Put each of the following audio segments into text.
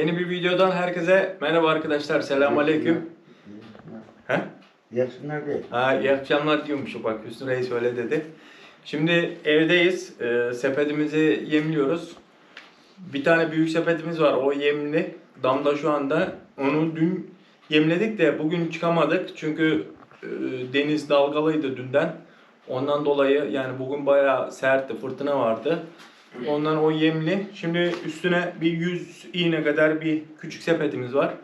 Yeni bir videodan herkese merhaba arkadaşlar. Selamünaleyküm. He? İyi akşamlar değil. Ha, iyi akşamlar diyormuşum bak Hüsnü Reis öyle dedi. Şimdi evdeyiz. Ee, sepetimizi yemliyoruz. Bir tane büyük sepetimiz var. O yemli. Damda şu anda. Onu dün yemledik de bugün çıkamadık. Çünkü e, deniz dalgalıydı dünden. Ondan dolayı yani bugün bayağı sertti. Fırtına vardı. Ondan o yemli. Şimdi üstüne bir 100 iğne kadar bir küçük sepetimiz var.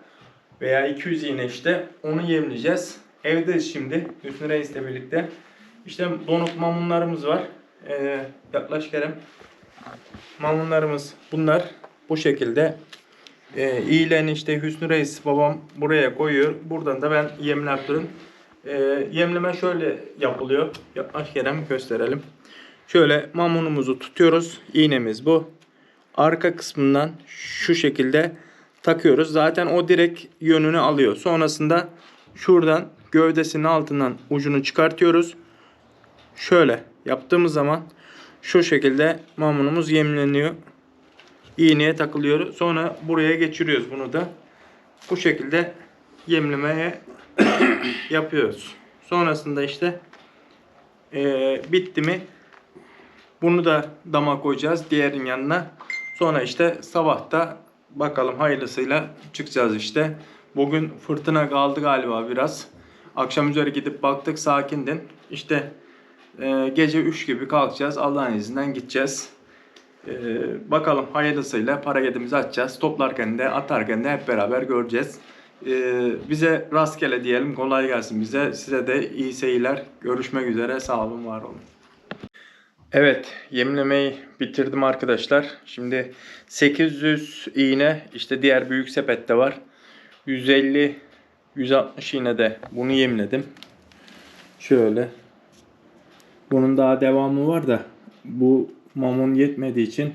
Veya 200 iğne işte. Onu yemleyeceğiz. Evdeyiz şimdi. Hüsnü Reis'le birlikte. İşte donuk mamunlarımız var. Ee, yaklaş Kerem. Mamunlarımız bunlar. Bu şekilde. Ee, iğlen işte Hüsnü Reis babam buraya koyuyor. Buradan da ben yemlertirim. Ee, yemleme şöyle yapılıyor. Yaklaş Kerem gösterelim. Şöyle mamunumuzu tutuyoruz. İğnemiz bu. Arka kısmından şu şekilde takıyoruz. Zaten o direkt yönünü alıyor. Sonrasında şuradan gövdesinin altından ucunu çıkartıyoruz. Şöyle yaptığımız zaman şu şekilde mamunumuz yemleniyor. İğneye takılıyor. Sonra buraya geçiriyoruz bunu da. Bu şekilde yemlemeye yapıyoruz. Sonrasında işte eee, bitti mi bunu da dama koyacağız diğerin yanına. Sonra işte sabahta bakalım hayırlısıyla çıkacağız işte. Bugün fırtına kaldı galiba biraz. Akşam üzeri gidip baktık sakindin. İşte e, gece 3 gibi kalkacağız. Allah'ın izniyle gideceğiz. E, bakalım hayırlısıyla paraketimizi açacağız. Toplarken de atarken de hep beraber göreceğiz. E, bize rastgele diyelim. Kolay gelsin bize. Size de iyi seyirler. Görüşmek üzere. Sağ olun, var olun. Evet, yemlemeyi bitirdim arkadaşlar. Şimdi 800 iğne işte diğer büyük sepette var. 150 160 iğne de bunu yemledim. Şöyle. Bunun daha devamı var da bu mamun yetmediği için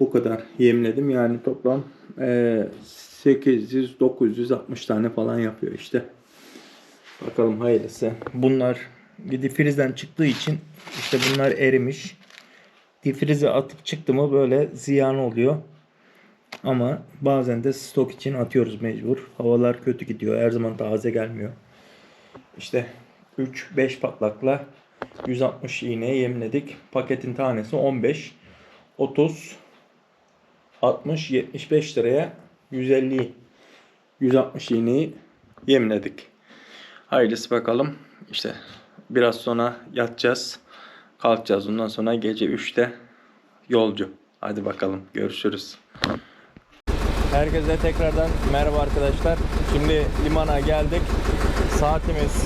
bu kadar yemledim. Yani toplam eee 800 960 tane falan yapıyor işte. Bakalım hayırlısı. Bunlar difrizden çıktığı için işte bunlar erimiş. Difrize atıp çıktı mı böyle ziyan oluyor. Ama bazen de stok için atıyoruz mecbur. Havalar kötü gidiyor. Her zaman taze gelmiyor. İşte 3-5 patlakla 160 iğneye yemledik. Paketin tanesi 15, 30, 60, 75 liraya 150 160 iğneyi yemledik. Hayırlısı bakalım. İşte biraz sonra yatacağız. Kalkacağız. Ondan sonra gece 3'te yolcu. Hadi bakalım görüşürüz. Herkese tekrardan merhaba arkadaşlar. Şimdi limana geldik. Saatimiz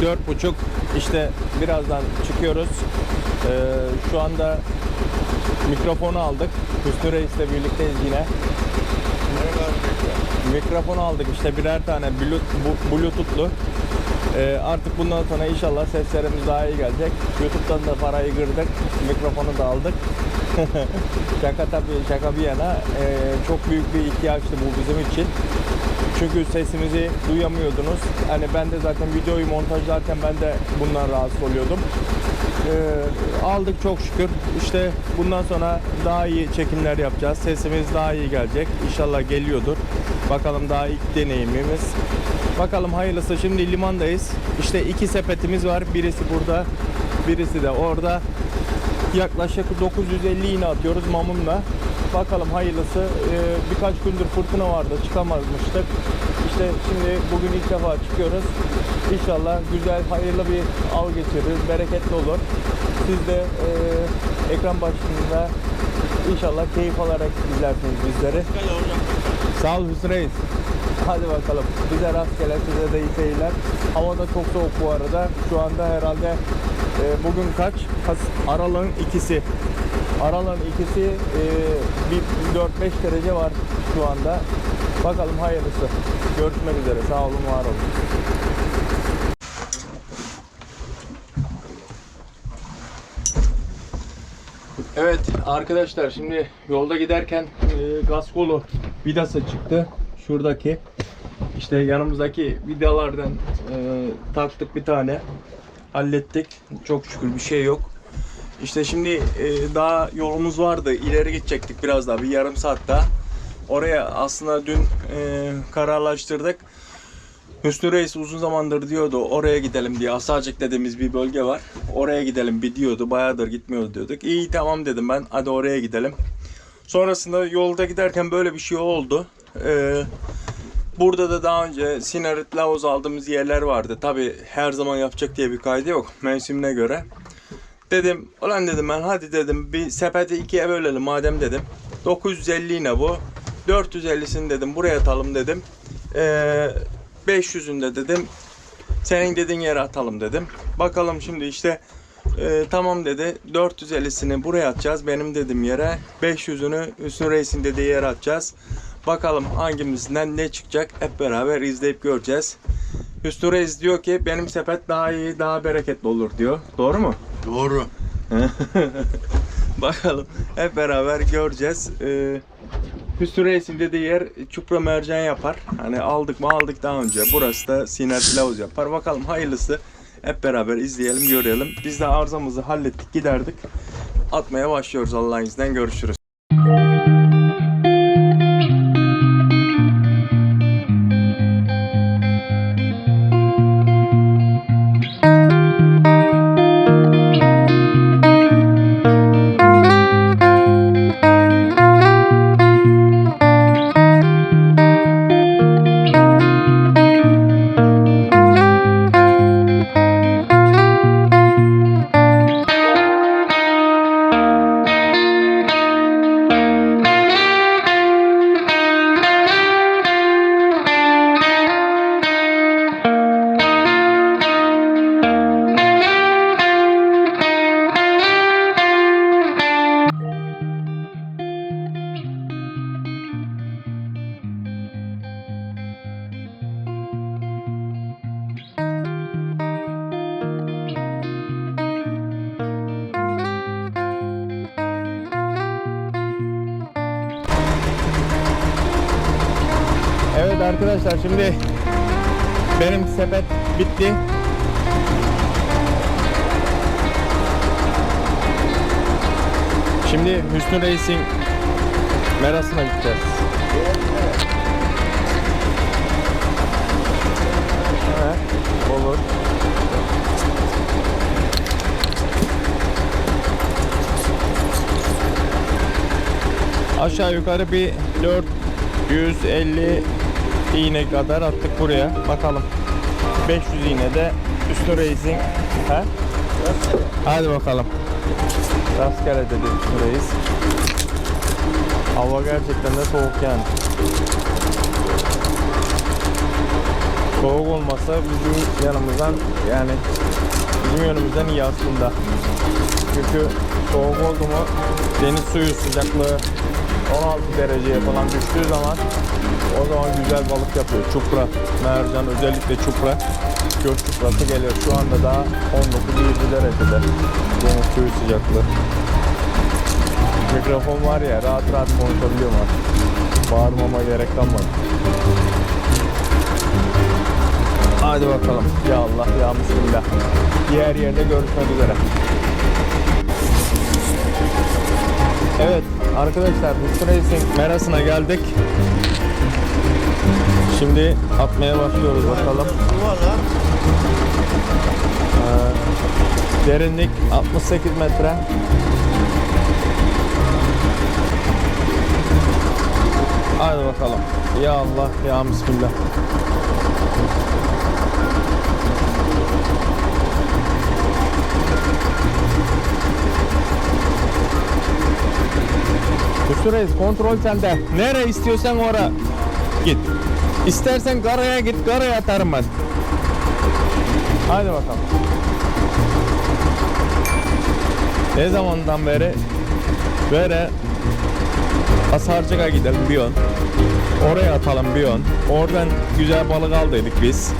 4.30. İşte birazdan çıkıyoruz. Ee, şu anda mikrofonu aldık. Hüsnü Reis'le birlikteyiz yine. Mikrofon aldık işte birer tane Bluetooth'lu. Ee, artık bundan sonra inşallah seslerimiz daha iyi gelecek. YouTube'dan da parayı kırdık. Mikrofonu da aldık. şaka tabii şaka bir yana ee, çok büyük bir ihtiyaçtı bu bizim için. Çünkü sesimizi duyamıyordunuz. Hani ben de zaten videoyu montajlarken ben de bundan rahatsız oluyordum. Ee, aldık çok şükür. İşte bundan sonra daha iyi çekimler yapacağız. Sesimiz daha iyi gelecek. İnşallah geliyordur. Bakalım daha ilk deneyimimiz. Bakalım hayırlısı. Şimdi limandayız. İşte iki sepetimiz var. Birisi burada, birisi de orada. Yaklaşık 950 iğne atıyoruz mamunla. Bakalım hayırlısı. Ee, birkaç gündür fırtına vardı. Çıkamazmıştık. İşte şimdi bugün ilk defa çıkıyoruz. İnşallah güzel, hayırlı bir av geçiririz. Bereketli olur. Siz de e, ekran başında inşallah keyif alarak izlersiniz bizleri. Sağ ol Hüsnü Reis. Hadi bakalım. Bize rastgele size de iyi seyirler. Hava da çok soğuk bu arada. Şu anda herhalde e, bugün kaç? Kas- Aralığın ikisi. Aralığın ikisi e, bir 4-5 derece var şu anda. Bakalım hayırlısı. Görüşmek üzere. Sağ olun, var olun. Evet arkadaşlar şimdi yolda giderken e, gaz kolu vidası çıktı. Şuradaki işte yanımızdaki vidalardan e, taktık bir tane. Hallettik. Çok şükür bir şey yok. İşte şimdi e, daha yolumuz vardı. İleri gidecektik biraz daha bir yarım saat daha. oraya aslında dün e, kararlaştırdık. Hüsnü Reis uzun zamandır diyordu oraya gidelim diye. Asacık dediğimiz bir bölge var. Oraya gidelim bir diyordu. Bayağıdır gitmiyordu diyorduk. İyi tamam dedim ben. Hadi oraya gidelim. Sonrasında yolda giderken böyle bir şey oldu. Ee, burada da daha önce Sinarit Lavuz aldığımız yerler vardı. Tabi her zaman yapacak diye bir kaydı yok. Mevsimine göre. Dedim ulan dedim ben hadi dedim bir sepeti ikiye bölelim madem dedim. 950 yine bu. 450'sini dedim buraya atalım dedim. Ee, 500'ünde dedim senin dediğin yere atalım dedim. Bakalım şimdi işte e, tamam dedi 450'sini buraya atacağız benim dediğim yere 500'ünü Hüsnü Reis'in dediği yere atacağız. Bakalım hangimizden ne çıkacak hep beraber izleyip göreceğiz. Hüsnü Reis diyor ki benim sepet daha iyi daha bereketli olur diyor. Doğru mu? Doğru. Bakalım hep beraber göreceğiz. Ee, Hüsnü Reis'in dediği yer çupra mercan yapar. Hani aldık mı aldık daha önce. Burası da siner pilavuz yapar. Bakalım hayırlısı. Hep beraber izleyelim görelim. Biz de arızamızı hallettik giderdik. Atmaya başlıyoruz Allah'ın izniyle görüşürüz. Evet arkadaşlar şimdi benim sepet bitti. Şimdi Hüsnü Reis'in merasına gideceğiz. Olur. Aşağı yukarı bir 450 iğne kadar attık buraya. Bakalım. 500 iğne de Üstü Reis'in. He? Hadi bakalım. Rastgele dedi Üstü Reis. Hava gerçekten de soğuk yani. Soğuk olmasa bizim yanımızdan yani bizim yönümüzden iyi aslında. Çünkü soğuk oldu mu deniz suyu sıcaklığı 16 dereceye falan düştüğü zaman o zaman güzel balık yapıyor. Çupra, mercan özellikle çupra. Göz çuprası geliyor. Şu anda daha 19-20 derecede deniz suyu sıcaklığı. Mikrofon var ya rahat rahat konuşabiliyorum artık. Bağırmama gerek kalmadı. Hadi bakalım. Ya Allah ya Bismillah. Diğer yerde görüşmek üzere. Evet arkadaşlar Hüsnü Reis'in merasına geldik. Şimdi atmaya başlıyoruz bakalım. Ee, derinlik 68 metre. Hadi bakalım. Ya Allah ya Bismillah. Reis kontrol sende. Nereye istiyorsan oraya git. İstersen karaya git, karaya atarım ben. Hadi bakalım. Ne zamandan beri böyle Asarcık'a gidelim bir yön. Oraya atalım bir yön. Oradan güzel balık aldıydık biz.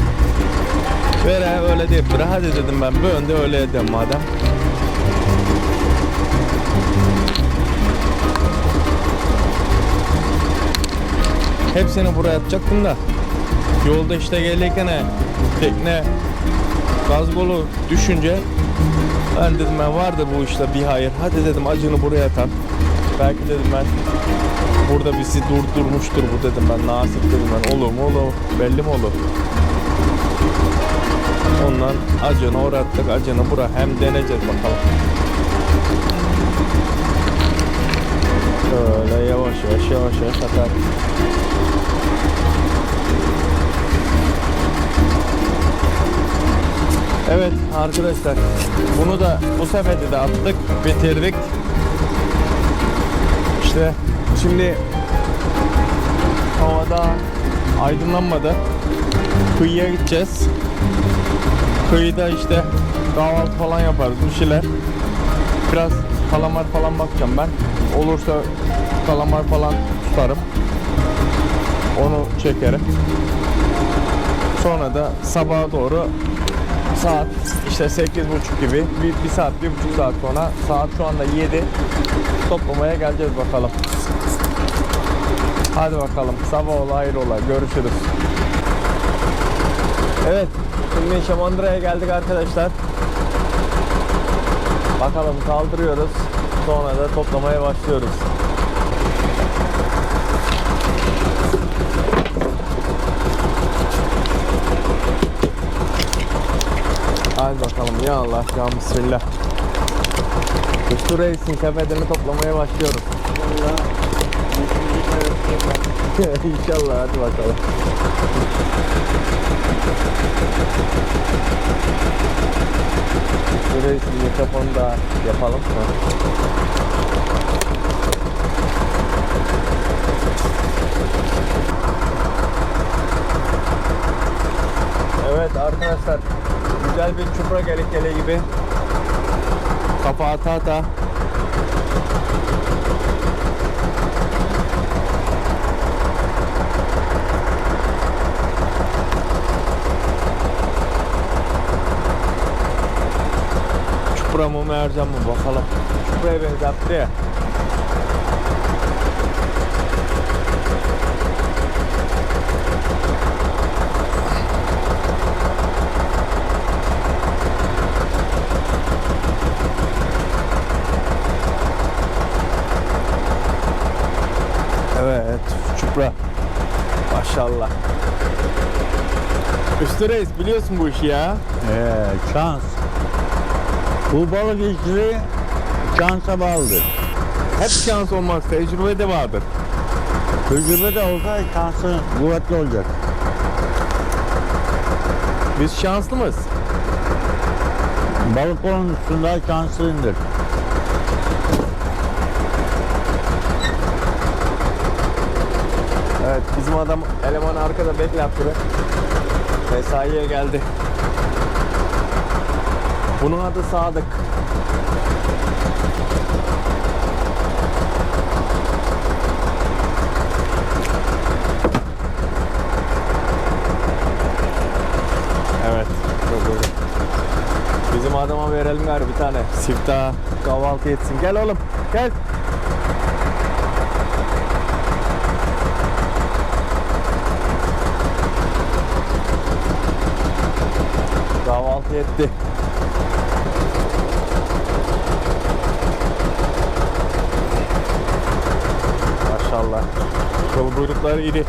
Böyle öyle deyip. Hadi dedim ben bir yönde öyle edelim madem. Hepsini buraya atacaktım da yolda işte gelirken tekne gaz kolu düşünce ben dedim ben vardı bu işte bir hayır. Hadi dedim acını buraya atar. Belki dedim ben burada bizi durdurmuştur bu dedim ben. Nasip dedim ben. Olur mu olur. Belli mi olur? Ondan acını uğrattık. Acını bura. Hem deneyeceğiz bakalım. Şöyle yavaş yavaş yavaş yavaş atar. Evet arkadaşlar bunu da bu sepeti de attık bitirdik. İşte şimdi havada aydınlanmadı. Kıyıya gideceğiz. Kıyıda işte kahvaltı falan yaparız bir şeyler. Biraz kalamar falan bakacağım ben. Olursa kalamar falan tutarım. Onu çekerim. Sonra da sabaha doğru saat işte 8.30 gibi bir, bir saat, bir buçuk saat sonra saat şu anda 7 toplamaya geleceğiz bakalım. Hadi bakalım sabah ola hayır ola görüşürüz. Evet şimdi Şamandıra'ya geldik arkadaşlar. Bakalım kaldırıyoruz. Sonra da toplamaya başlıyoruz. Hadi bakalım ya Allah ya Bismillah. Üstü Reis'in sepetini toplamaya başlıyoruz. İnşallah hadi bakalım. Üstü Reis'in mikrofonu da yapalım. Evet arkadaşlar güzel bir çupra gelik gele gibi. Kafa ata ata. Çupra mı mercan mı? Bakalım. Çupraya benzetti ya. Evet, çupra. Maşallah. Üstü reis biliyorsun bu işi ya. Ee, şans. Bu balık işleri şansa bağlıdır. Hep şans olmaz, tecrübe de vardır. Tecrübe de olsa şansı kuvvetli olacak. Biz şanslı mıyız? Balık onun üstünde Evet, bizim adam eleman arkada bekletti. Mesaiye geldi. Bunun adı Sadık. Evet. çok. Bizim adama verelim gari bir tane. Siftah kahvaltı etsin. Gel oğlum. Gel. Kahvaltı etti. Maşallah. Kıl kuyrukları iri.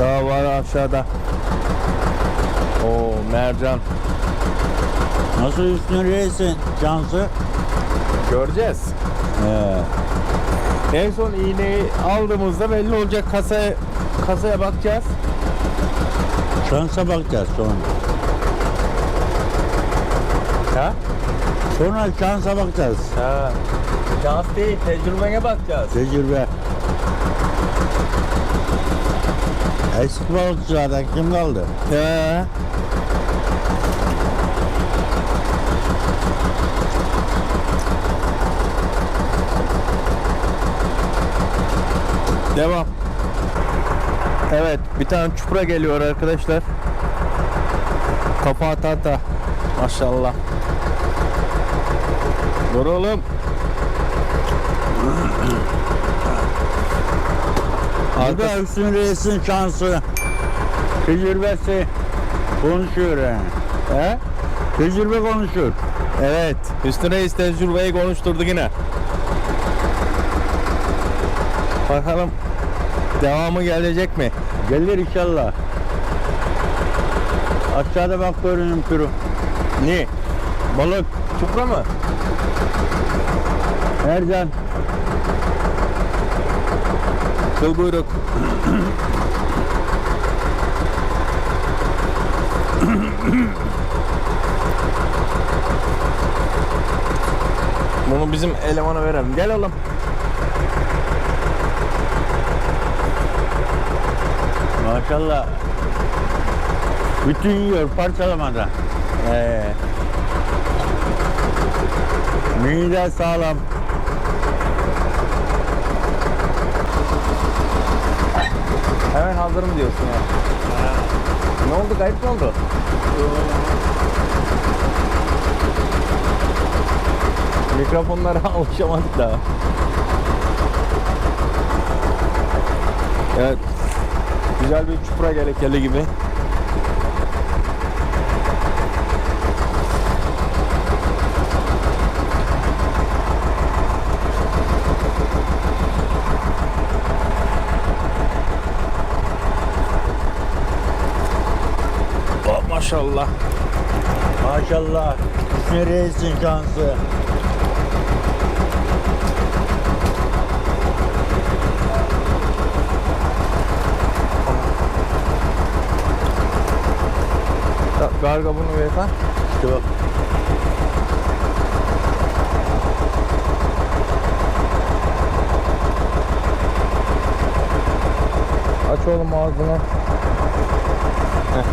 Daha var aşağıda. Oo mercan. Nasıl üstünü reisin şansı? Göreceğiz. Ee, En son iğneyi aldığımızda belli olacak kasaya kasaya bakacağız. şansa bakacağız sonra. Ha? Sonra şansa bakacağız. Ha. Şans değil, tecrübeye bakacağız. Tecrübe. Eski balıkçılardan kim kaldı? He. Devam. Evet, bir tane çupra geliyor arkadaşlar. Kafa ata ata. Maşallah. Dur oğlum. Bu da Hüsnü Reis'in şansı. Tecrübesi konuşuyor yani. He? Tecrübe konuşur. Evet. Hüsnü Reis tecrübeyi konuşturdu yine. Bakalım devamı gelecek mi? Gelir inşallah. Aşağıda bak görünüm türü. Ne? Balık. Çupra mı? Ercan. Kıl buyruk. Bunu bizim elemana verelim. Gel oğlum. Maşallah. Bütün yiyor parçalamadan. Ee, Mide sağlam. hemen hazırım diyorsun ya. Ne oldu? Kayıp mı oldu? Mikrofonlara alışamadık daha. Evet. Güzel bir çupra gerekeli gibi. Oh, maşallah. Maşallah. Hüsnü Reis'in şansı. Garga bunu ver ha. İşte bak. Aç oğlum ağzını. Heh.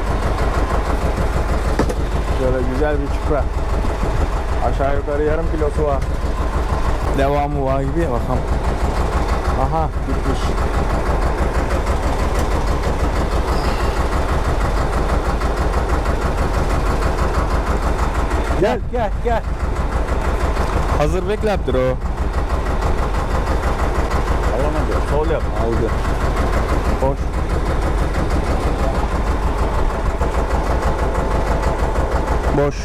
Şöyle güzel bir çupra. Aşağı yukarı yarım kilosu var. Devamı var gibi ya bakalım. Aha gitmiş. Gel gel gel. Hazır bekleptir o. Alamadı. Sol yap. Aldı. Boş. Boş.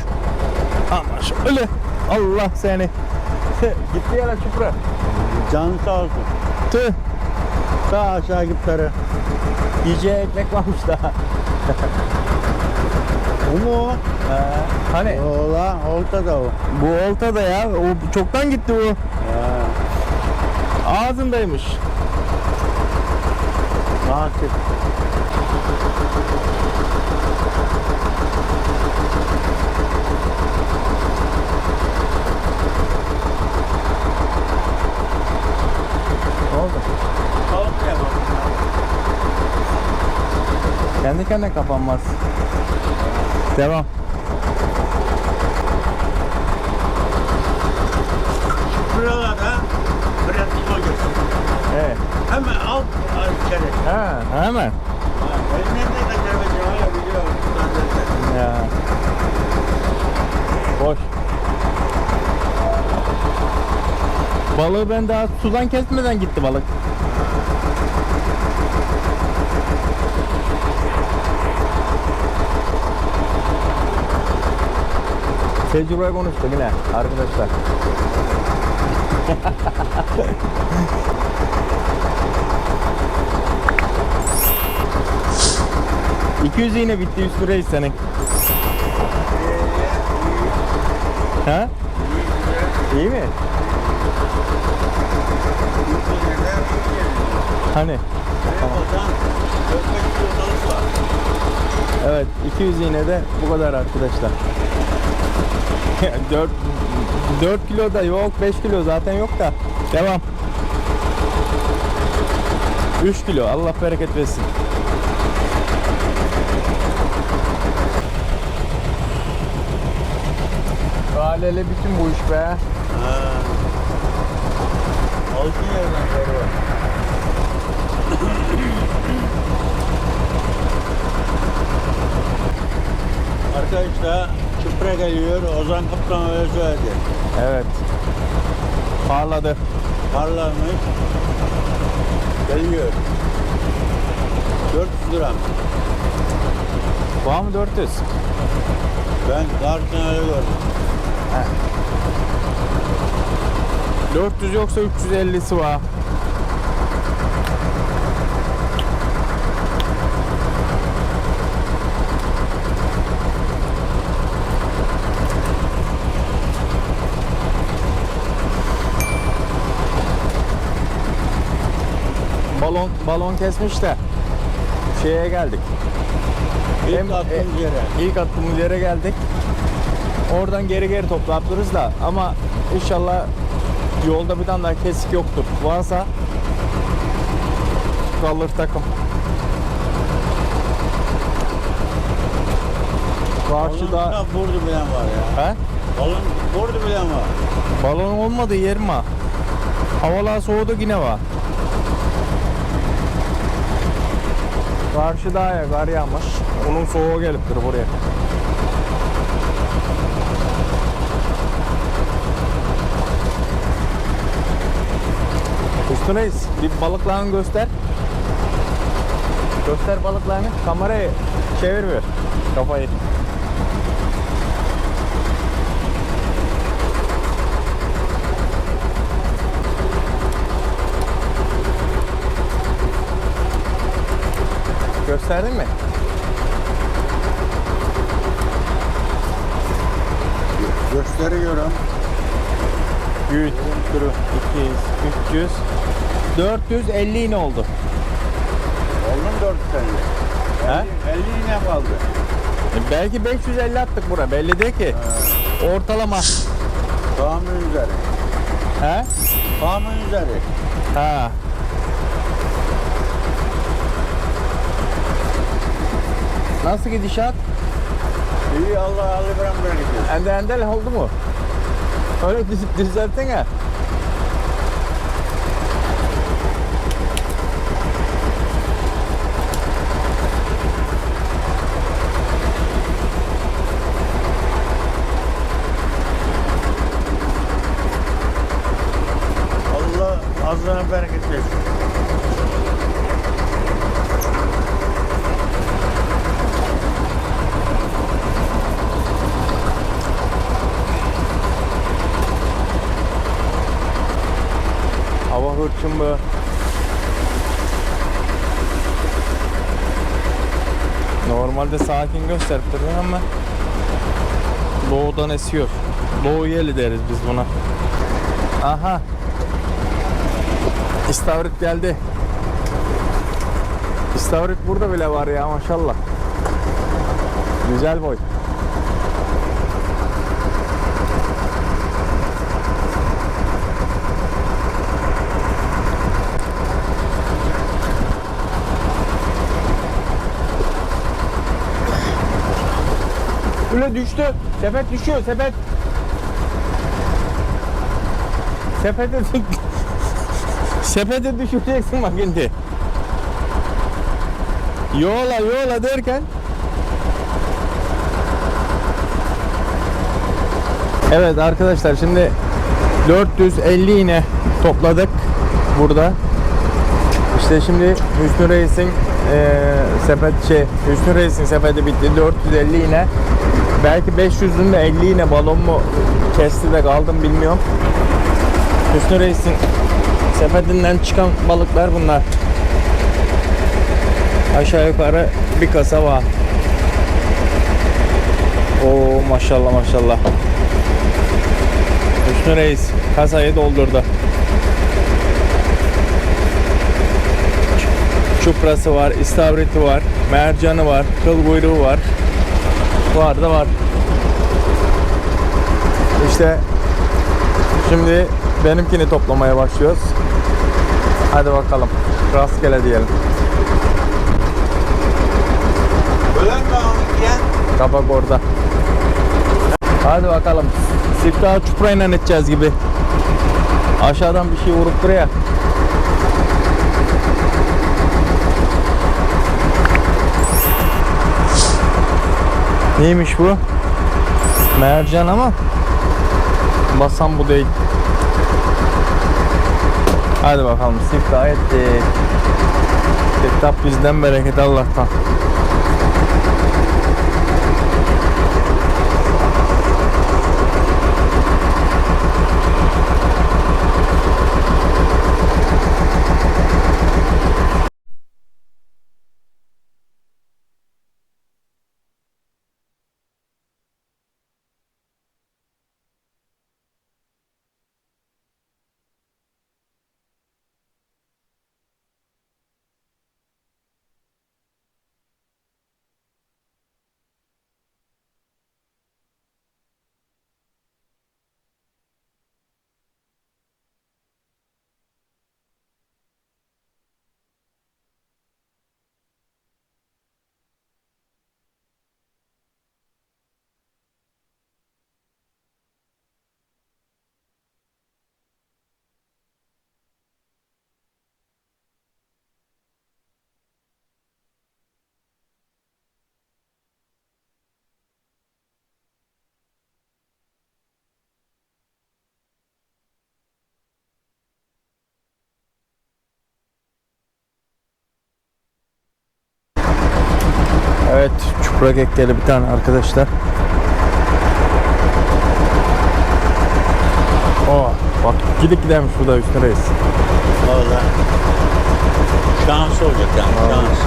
Ama şöyle. Allah seni. Gitti lan çupra. Canı sağ olsun. Tüh. Sağ aşağı gitleri. Yiyeceği ekmek varmış daha. O mu? o? Hani Ola, olta da o. bu olta da ya. O çoktan gitti bu. Ha, Ağzındaymış. oldu? Kendi kendine kapanmaz. Devam. Buralarda pratik hocası. Evet. Hemen alt içeri. Ha, hemen. Elinden de kaçırmayacağım ya biliyorum. Ya. Boş. Balığı ben daha sudan kesmeden gitti balık. Tecrübe konuştuk yine arkadaşlar. ...200 yine bitti üstü reis senin. Ha? İyi mi? Hani? Evet 200 iğne de bu kadar arkadaşlar. 4 4 kilo da yok 5 kilo zaten yok da devam. 3 kilo Allah bereket versin. Galeli bütün bu iş be. Altın yerden doğru. Arkadaşlar Çıpra geliyor. Ozan Kaptan söyledi. Evet. Parladı. Parlamış. Geliyor. 400 gram. Var mı 400? Ben karşıdan öyle gördüm. 400 yoksa 350'si var. Balon balon kesmiş de şeye geldik. İlk Hem- attığımız e- yere. İlk attığımız yere geldik. Oradan geri geri toplatırız da ama inşallah yolda bir tane daha kesik yoktur. Varsa kalır takım. Karşıda vurdu bilen var ya. he? Balon vurdu bilen var. Balon olmadı yerim ha. Havalar soğudu yine var. Karşı dağa kar yağmış. Onun soğuğu geliptir buraya. Üstü Reis, bir balıklarını göster. Göster balıklarını. Kamerayı çevir bir. Kafayı. Gösterdin mi? Gösteriyorum. 100, 200, 300, 450 yine oldu. Oldum 450. He? 50 yine kaldı. E, Belki 550 attık bura belli değil ki. Ortalama. Tahmin üzeri. He? Tahmin üzeri. Ha. Nasıl gidişat? İyi Allah Allah bırak bırak Ende endel oldu mu? Öyle düz, düzeltsene. Allah azına bereket versin. Hava hırçın Normalde sakin gösterip duruyor ama Doğudan esiyor. Doğu yeli deriz biz buna. Aha. İstavrit geldi. İstavrit burada bile var ya maşallah. Güzel boy. Öyle düştü. Sepet düşüyor sepet. Sepete Sepete düşüreceksin bak şimdi. Yola yola derken Evet arkadaşlar şimdi 450 iğne topladık burada. İşte şimdi Hüsnü Reis'in eee, sepet şey Hüsnü Reis'in sepeti bitti 450 iğne. Belki 500'ün de 50 iğne balon mu kesti de kaldım bilmiyorum. Hüsnü Reis'in sepetinden çıkan balıklar bunlar. Aşağı yukarı bir kasa var. Oo maşallah maşallah. Hüsnü Reis kasayı doldurdu. Çuprası var, istavriti var, mercanı var, kıl kuyruğu var. Var da var. İşte şimdi benimkini toplamaya başlıyoruz. Hadi bakalım. Rastgele diyelim. Ölen mi ya? Kapak orada. Hadi bakalım. Siftahı çuprayla edeceğiz gibi. Aşağıdan bir şey vurup buraya. Neymiş bu? Mercan ama basan bu değil. Hadi bakalım siftah ettik. Siftah bizden bereket Allah'tan. Evet, çupra kekkeli bir tane arkadaşlar. Oh, bak gidip gidermiş burada Hüsnü Reis. Valla. Şans olacak yani şans.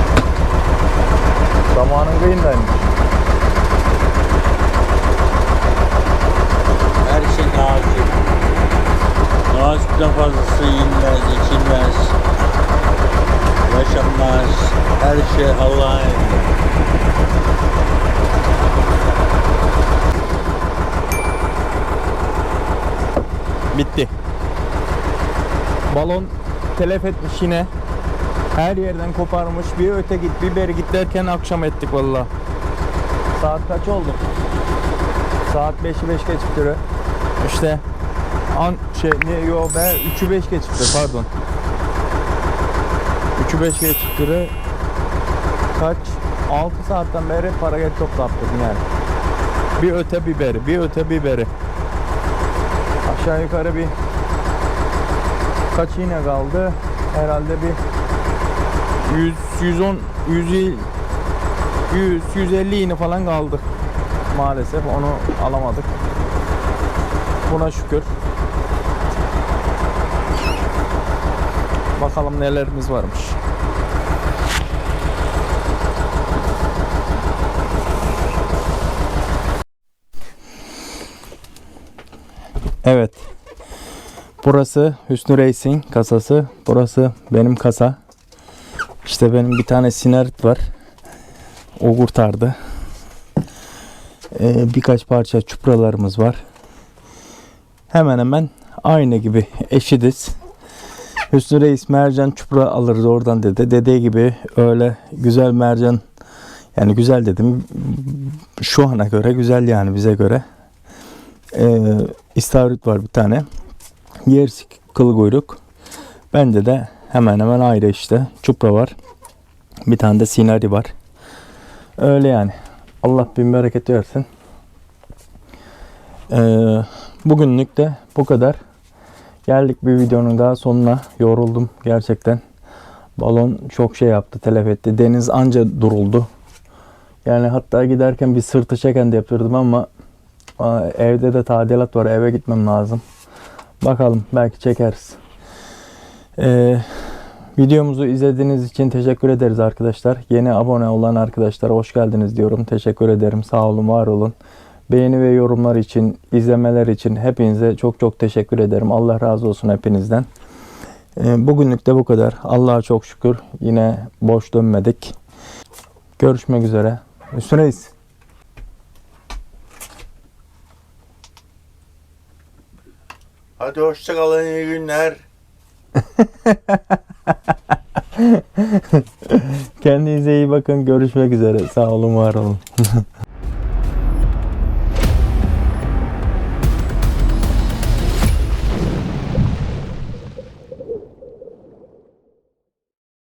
Zamanın kıyındaymış. Her şey nazik. Nazikten fazlası yenmez, içilmez. Yaşanmaz. Her şey Allah'ın emri. Bitti. Balon telef etmiş yine. Her yerden koparmış. Bir öte git, bir beri git derken akşam ettik valla. Saat kaç oldu? Saat 5'i 5 geçiktir. İşte an şey ne yo be 3'ü 5 geçiktir pardon. 3'ü 5 geçiktir. Kaç? 6 saatten beri para geç çok yaptım yani. Bir öte bir beri, bir öte bir beri. Aşağı yukarı bir kaç iğne kaldı? Herhalde bir 100 110 100 100 150 iğne falan kaldı. Maalesef onu alamadık. Buna şükür. Bakalım nelerimiz varmış. Evet. Burası Hüsnü Reis'in kasası. Burası benim kasa. İşte benim bir tane sinerit var. O kurtardı. Ee, birkaç parça çupralarımız var. Hemen hemen aynı gibi eşitiz. Hüsnü Reis mercan çupra alırız oradan dedi. Dediği gibi öyle güzel mercan yani güzel dedim. Şu ana göre güzel yani bize göre. Ee, istavrit var bir tane. Gerisi kılı kuyruk. Bende de hemen hemen ayrı işte. Çupra var. Bir tane de sinari var. Öyle yani. Allah bin bereket versin. Ee, bugünlük de bu kadar. Geldik bir videonun daha sonuna. Yoruldum gerçekten. Balon çok şey yaptı, telef etti. Deniz anca duruldu. Yani hatta giderken bir sırtı çeken de yaptırdım ama aa, evde de tadilat var. Eve gitmem lazım. Bakalım belki çekeriz. Ee, videomuzu izlediğiniz için teşekkür ederiz arkadaşlar. Yeni abone olan arkadaşlara hoş geldiniz diyorum. Teşekkür ederim. Sağ olun, var olun. Beğeni ve yorumlar için, izlemeler için hepinize çok çok teşekkür ederim. Allah razı olsun hepinizden. Ee, bugünlük de bu kadar. Allah'a çok şükür yine boş dönmedik. Görüşmek üzere. Hüsnü Hadi hoşçakalın iyi günler. Kendinize iyi bakın. Görüşmek üzere. Sağ olun, var olun.